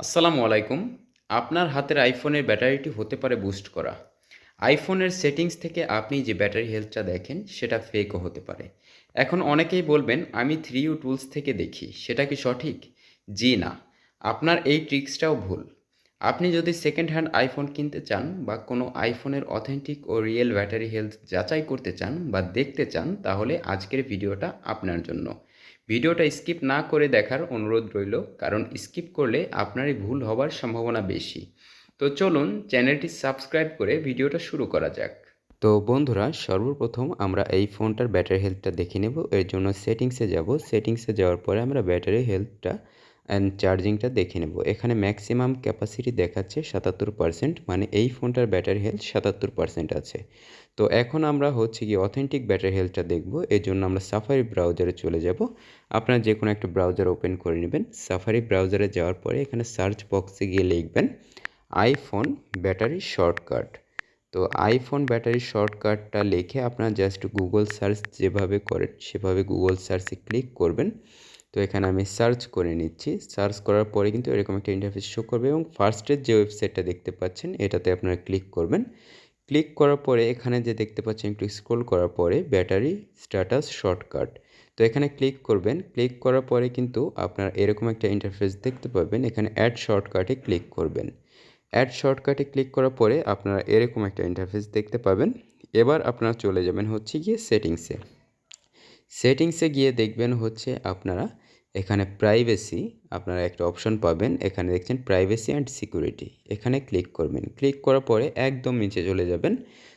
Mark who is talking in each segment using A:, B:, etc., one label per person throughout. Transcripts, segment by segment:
A: আসসালামু আলাইকুম। আপনার হাতের আইফোনের ব্যাটারিটি হতে পারে বুস্ট করা। আইফোনের সেটিংস থেকে আপনি যে ব্যাটারি হেলথটা দেখেন, সেটা ফেকও হতে পারে। এখন অনেকেই বলবেন, আমি থ্রি ইউ টুলস থেকে দেখি, সেটা কি সঠিক? জি না। আপনার এই ট্রিক্সটাও ভুল। আপনি যদি সেকেন্ড হ্যান্ড আইফোন কিনতে চান বা কোনো আইফোনের অথেন্টিক ও রিয়েল ব্যাটারি হেলথ যাচাই করতে চান বা দেখতে চান, তাহলে আজকের ভিডিওটা আপনার জন্য। ভিডিওটা স্কিপ না করে দেখার অনুরোধ রইল, কারণ স্কিপ করলে আপনারই ভুল হবার সম্ভাবনা বেশি। তো চলুন চ্যানেলটি সাবস্ক্রাইব করে ভিডিওটা শুরু করা যাক। তো বন্ধুরা, সর্বপ্রথম আমরা এই ফোনটার ব্যাটারি হেলথটা দেখে নেব। এর জন্য সেটিংসে যাব। সেটিংসে যাওয়ার পরে আমরা ব্যাটারি হেলথটা অ্যান্ড চার্জিংটা দেখে নেব। এখানে ম্যাক্সিমাম ক্যাপাসিটি দেখাচ্ছে সাতাত্তর পার্সেন্ট মানে এই ফোনটার ব্যাটারি হেলথ সাতাত্তর পার্সেন্ট আছে। তো এখন আমরা হচ্ছে কি অথেন্টিক ব্যাটারি হেলথটা দেখব। এর জন্য আমরা সাফারি ব্রাউজারে চলে যাব। আপনারা যে কোনো একটা ব্রাউজার ওপেন করে নেবেন। সাফারি ব্রাউজারে যাওয়ার পরে এখানে সার্চ বক্সে গিয়ে লিখবেন আইফোন ব্যাটারি শর্টকাট তো আইফোন ব্যাটারি শর্টকাটটা লিখে আপনারা জাস্ট গুগল সার্চ যেভাবে করেন, সেভাবে গুগল সার্চে ক্লিক করবেন। তো এখানে আমি সার্চ করে নিচ্ছি। সার্চ করার পরে কিন্তু এরকম একটা ইন্টারফেস শো করবে এবং ফার্স্টের যে ওয়েবসাইটটা দেখতে পাচ্ছেন, এটাতে আপনারা ক্লিক করবেন। ক্লিক করার পরে এখানে যে দেখতে পাচ্ছেন, একটু স্ক্রোল করার পরে ব্যাটারি স্ট্যাটাস শর্টকাট তো এখানে ক্লিক করবেন। ক্লিক করার পরে কিন্তু আপনার এরকম একটা ইন্টারফেস দেখতে পাবেন। এখানে অ্যাড শর্টকাটে ক্লিক করবেন। অ্যাড শর্টকাটে ক্লিক করার পরে আপনারা এরকম একটা ইন্টারফেস দেখতে পাবেন। এবার আপনারা চলে যাবেন হচ্ছে গিয়ে সেটিংসে সেটিংসে গিয়ে দেখবেন হচ্ছে আপনারা এখানে প্রাইভেসি আপনারা একটা অপশন পাবেন। এখানে দেখছেন প্রাইভেসি অ্যান্ড সিকিউরিটি এখানে ক্লিক করবেন। ক্লিক করার পরে একদম নিচে চলে যাবেন।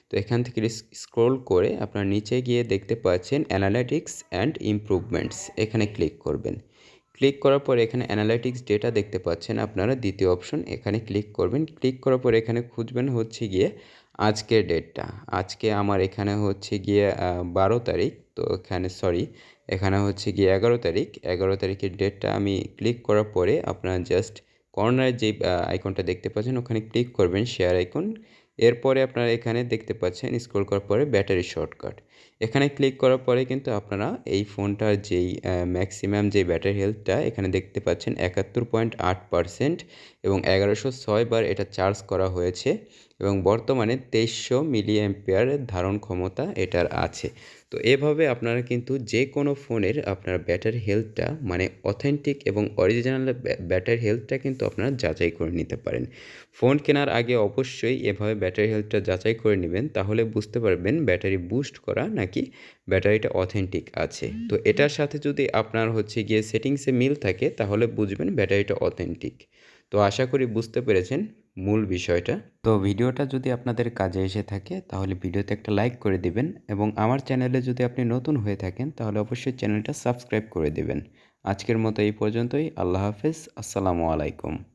A: তো এখান থেকে স্ক্রোল করে আপনার নিচে গিয়ে দেখতে পাচ্ছেন অ্যানালাইটিক্স অ্যান্ড ইমপ্রুভমেন্টস এখানে ক্লিক করবেন। ক্লিক করার পরে এখানে অ্যানালাইটিক্স ডেটা দেখতে পাচ্ছেন আপনারা। দ্বিতীয় অপশন এখানে ক্লিক করবেন। ক্লিক করার পরে এখানে খুঁজবেন হচ্ছে গিয়ে আজকের ডেটটা। আজকে আমার এখানে হচ্ছে গিয়ে বারো তারিখ, তো এখানে সরি এখানে হচ্ছে গিয়ে এগারো তারিখ। এগারো তারিখের ডেটটা আমি ক্লিক করার পরে আপনারা জাস্ট কর্নারের যে আইকনটা দেখতে পাচ্ছেন, ওখানে ক্লিক করবেন শেয়ার আইকন এরপরে আপনারা এখানে দেখতে পাচ্ছেন স্ক্রোল করার পরে ব্যাটারি শর্টকাট এখানে ক্লিক করার পরে কিন্তু আপনারা এই ফোনটার যেই ম্যাক্সিমাম যে ব্যাটারি হেলথটা এখানে দেখতে পাচ্ছেন একাত্তর পয়েন্ট আট পারসেন্ট এবং এগারোশো ছয় বার এটা চার্জ করা হয়েছে এবং বর্তমানে তেইশশো মিলি অ্যাম্পিয়ারের ধারণ ক্ষমতা এটার আছে। তো এভাবে আপনারা কিন্তু যে কোনো ফোনের আপনার ব্যাটারি হেলথটা মানে অথেন্টিক এবং অরিজিনাল ব্যাটারি হেলথটা কিন্তু আপনারা যাচাই করে নিতে পারেন। ফোন কেনার আগে অবশ্যই এভাবে ব্যাটারি হেলথটা যাচাই করে নেবেন, তাহলে বুঝতে পারবেন ব্যাটারি বুস্ট করা নাকি ব্যাটারিটা অথেন্টিক আছে। তো এটার সাথে যদি আপনার হচ্ছে গিয়ে সেটিংসে মিল থাকে, তাহলে বুঝবেন ব্যাটারিটা অথেন্টিক তো আশা করি বুঝতে পেরেছেন মূল বিষয়টা। তো ভিডিওটা যদি আপনাদের কাজে এসে থাকে, তাহলে ভিডিওতে একটা লাইক করে দিবেন এবং আমার চ্যানেলে যদি আপনি নতুন হয়ে থাকেন, তাহলে অবশ্যই চ্যানেলটা সাবস্ক্রাইব করে দিবেন। আজকের মতো এই পর্যন্তই। আল্লাহ হাফেজ। আসসালামু আলাইকুম।